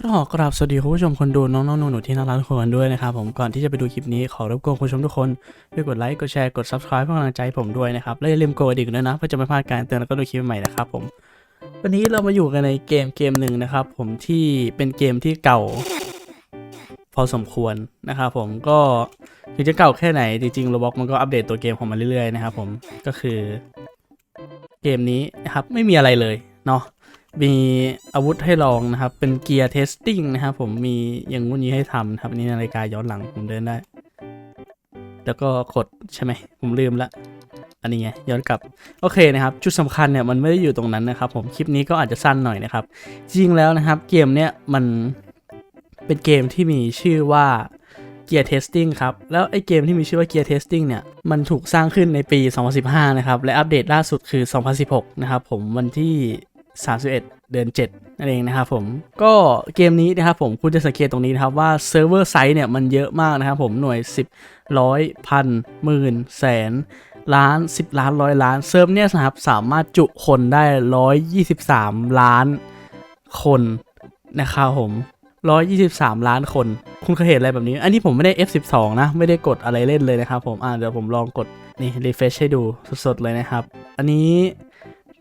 ก็ขอกราบสวัสดีคุณผู้ชมคนดูน้องๆหนูๆที่น่ารักทุกคนด้วยนะครับผมก่อนที่จะไปดูคลิปนี้ขอรบกวนคุณผู้ชมทุกคนช่วยกดไลค์กดแชร์กด subscribe เพื่อกำลังใจผมด้วยนะครับและอย่าลืมกดกระดิ่งด้วยนะเพื่อจะไม่พลาดการเตือนแล้วก็ดูคลิปใหม่นะครับผมวันนี้เรามาอยู่กันในเกมเกมหนึ่งนะครับผมที่เป็นเกมที่เก่า พอสมควรนะครับผมก็ถึงจะเก่าแค่ไหนจริงๆโรบอกมันก็อัปเดตตัวเกมของมันเรื่อยๆนะครับผมก็คือเกมนี้นะครับไม่มีอะไรเลยเนาะ มีอาวุธให้ลองนะครับ เป็นเกียร์เทสติ้งนะครับผมมีอย่างงู้นนี้ให้ทำนะครับนี่นาฬิกาย้อนหลังผมเดินได้ แล้วก็กดใช่ไหมผมลืมละอันนี้ไงย้อนกลับโอเคนะครับ จุดสำคัญเนี่ยมันไม่ได้อยู่ตรงนั้นนะครับ ผมคลิปนี้ก็อาจจะสั้นหน่อยนะครับ จริงแล้วนะครับเกมเนี่ยมันเป็นเกมที่มีชื่อว่า Gear Testing ครับ แล้วไอ้เกมที่มีชื่อว่า Gear Testing เนี่ย มันถูกสร้างขึ้นในปี 2015 นะครับ และอัปเดตล่าสุดคือ 2016 นะครับผมวันที่ 31 เดือน7นั่นเองนะครับผมก็เกมนี้นะครับผมคุณจะสังเกตตรงนี้นะครับว่าเซิร์ฟเวอร์ไซส์เนี่ยมันเยอะมากนะครับผมหน่วย 10ร้อยพันหมื่นแสนล้าน 10 ล้านร้อยล้านเซิร์ฟเนี่ยนะครับสามารถจุคนได้ 123 ล้านคนนะครับผม 123 ล้านคน คุณเคยเห็นอะไรแบบนี้ อันนี้ผมไม่ได้ F12 นะ ไม่ได้กดอะไรเล่นเลยนะครับผม อ่าเดี๋ยวผมลองกดนี่ refresh ให้ดูสดๆเลยนะครับ อันนี้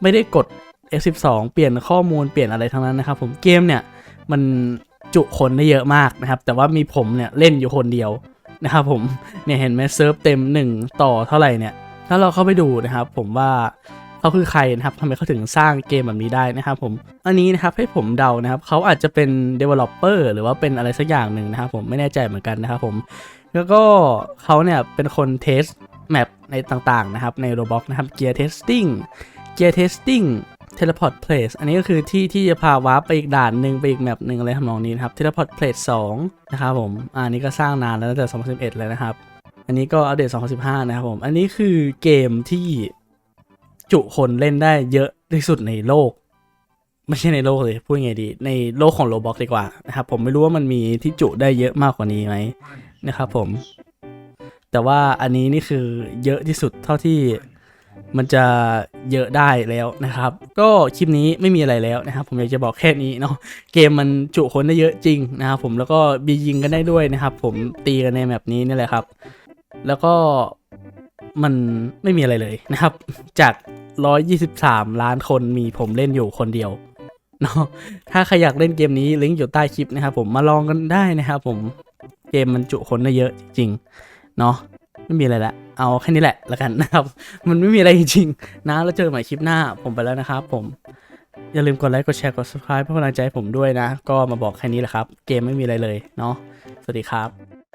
ไม่ได้กด F12 เปลี่ยนข้อมูลเปลี่ยนอะไรทั้งนั้นนะครับผมเกมเนี่ยมันจุคนได้เยอะมากนะครับ แต่ว่ามีผมเนี่ยเล่นอยู่คนเดียวนะครับผมเนี่ยเห็นไหมเซิร์ฟเต็ม 1 ต่อเท่าไหร่เนี่ยถ้าเราเข้าไปดูนะครับ ผมว่าเขาคือใครนะครับทำไมเขาถึงสร้างเกมแบบนี้ได้นะครับผมอันนี้นะครับให้ผมเดานะครับเขาอาจจะเป็น developer หรือว่าเป็นอะไรสักอย่างหนึ่งนะครับผมไม่แน่ใจเหมือนกันนะครับผมแล้วก็เขาเนี่ยเป็นคนเทสแมปในต่างๆนะครับใน Roblox นะครับ Gear Testing Gear Testing Teleport Place อันนี้ก็คือที่ที่จะพาวาร์ปไปอีกด่านหนึ่งไปอีกแมปหนึ่งอะไรทำนองนี้นะครับ Teleport Place 2นะครับผมอันนี้ก็สร้างนานแล้วตั้งแต่ 2011 เลยนะครับ อันนี้ก็อัปเดต 2015 นะครับผม อันนี้คือเกมที่จุคนเล่นได้เยอะที่สุดในโลก ไม่ใช่ในโลกเลยพูดยังไงดี ในโลกของโรบอกดีกว่านะครับผมไม่รู้ว่ามันมีที่จุได้เยอะมากกว่านี้ไหมนะครับผม แต่ว่าอันนี้นี่คือเยอะที่สุดเท่าที่ มันจะเยอะได้แล้วนะครับ ก็คลิปนี้ไม่มีอะไรแล้วนะครับ ผมอยากจะบอกแค่นี้เนาะเกมมันจุคนได้เยอะจริงนะครับผมแล้วก็บียิงกันได้ด้วยนะครับ ผมตีกันในแมปนี้นี่แหละครับ แล้วก็มันไม่มีอะไรเลยนะครับ จาก 123 ล้านคนมีผมเล่นอยู่คนเดียวเนาะถ้าใครอยากเล่นเกมนี้ลิงก์อยู่ใต้คลิปนะครับ ผมมาลองกันได้นะครับ ผมเกมมันจุคนได้เยอะจริงเนาะ ไม่มีอะไรละเอาแค่นี้แหละละกันนะครับ มันไม่มีอะไรจริงๆนะแล้วเจอกันใหม่คลิปหน้าผมไปแล้วนะครับ ผมอย่าลืมกดไลค์กดแชร์กด subscribe เพื่อเป็นกำลังใจผมด้วยนะ ก็มาบอกแค่นี้แหละครับ เกมไม่มีอะไรเลยเนาะสวัสดีครับ